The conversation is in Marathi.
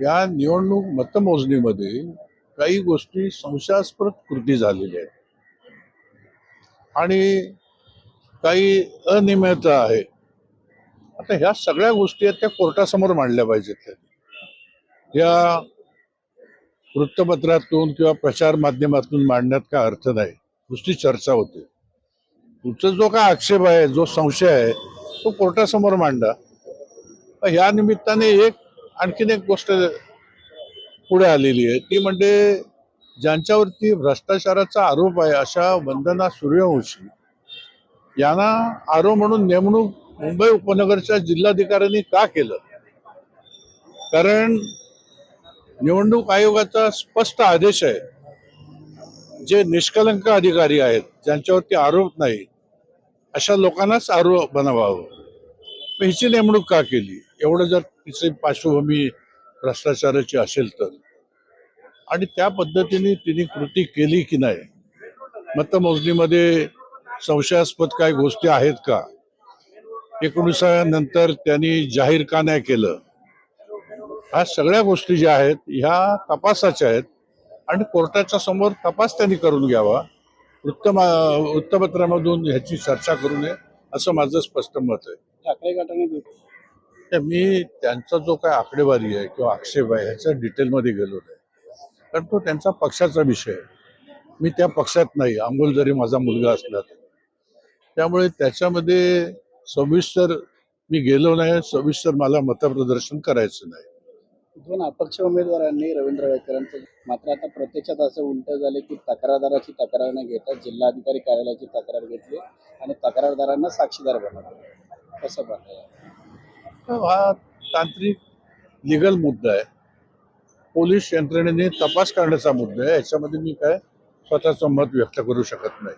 या निवडणूक मतमोजणीमध्ये काही गोष्टी संशयास्पद कृती झालेल्या आहेत. आणि काही अनियमितता आहे. आता ह्या सगळ्या गोष्टी आहेत त्या कोर्टासमोर मांडल्या पाहिजेत. या वृत्तपत्रातून किंवा प्रचार माध्यमातून मांडण्यात काय अर्थ नाही. नुसती चर्चा होते. तुमचा जो काय आक्षेप आहे जो संशय आहे तो कोर्टासमोर मांडा. तर ह्या निमित्ताने एक आणखीन एक गोष्ट पुढे आलेली आहे ती म्हणजे ज्यांच्यावरती भ्रष्टाचाराचा आरोप आहे अशा वंदना सूर्यवंशी यांना आरोप म्हणून नेमणूक मुंबई उपनगरच्या जिल्हाधिकाऱ्यांनी का केलं? कारण निवडणूक आयोगाचा स्पष्ट आदेश आहे जे निष्कलंक अधिकारी आहेत ज्यांच्यावरती आरोप नाही अशा लोकांनाच आरोप बनवावं. हिची नेमणूक का केली? एवढं जर तिची पार्श्वभूमी भ्रष्टाचाराची असेल तर. आणि त्या पद्धतीने तिने कृती केली की नाही? मतमोजणीमध्ये संशयास्पद काही गोष्टी आहेत का? एकोणीसानंतर त्यांनी जाहीर का नाही केलं? ह्या सगळ्या गोष्टी ज्या आहेत ह्या तपासाच्या आहेत आणि कोर्टाच्या समोर तपास त्यांनी करून घ्यावा. वृत्त वृत्तपत्रामधून ह्याची चर्चा करू नये असं माझं स्पष्ट मत आहे. मी त्यांचा जो काय आकडेवारी आहे किंवा आक्षेप आहे ह्याच्या डिटेलमध्ये गेलो नाही. कारण तो त्यांचा पक्षाचा विषय आहे. मी त्या पक्षात नाही अंमोल जरी माझा मुलगा असला तरी. त्यामुळे त्याच्यामध्ये सविस्तर मी गेलो नाही सविस्तर मला मतप्रदर्शन करायचं नाही. दोन अपक्ष उमेदवारांनी रवींद्र वायकरांचं मात्र आता प्रत्यक्षात असं उलट झाले की तक्रारदाराची तक्रार न घेता जिल्हाधिकारी कार्यालयाची तक्रार घेतली आणि तक्रारदारांना साक्षीदार बनवलं. कसं बनलं? हा तांत्रिक लिगल मुद्दा आहे. पोलीस यंत्रणेने तपास करण्याचा मुद्दा आहे. याच्यामध्ये मी काय स्वतःचं मत व्यक्त करू शकत नाही.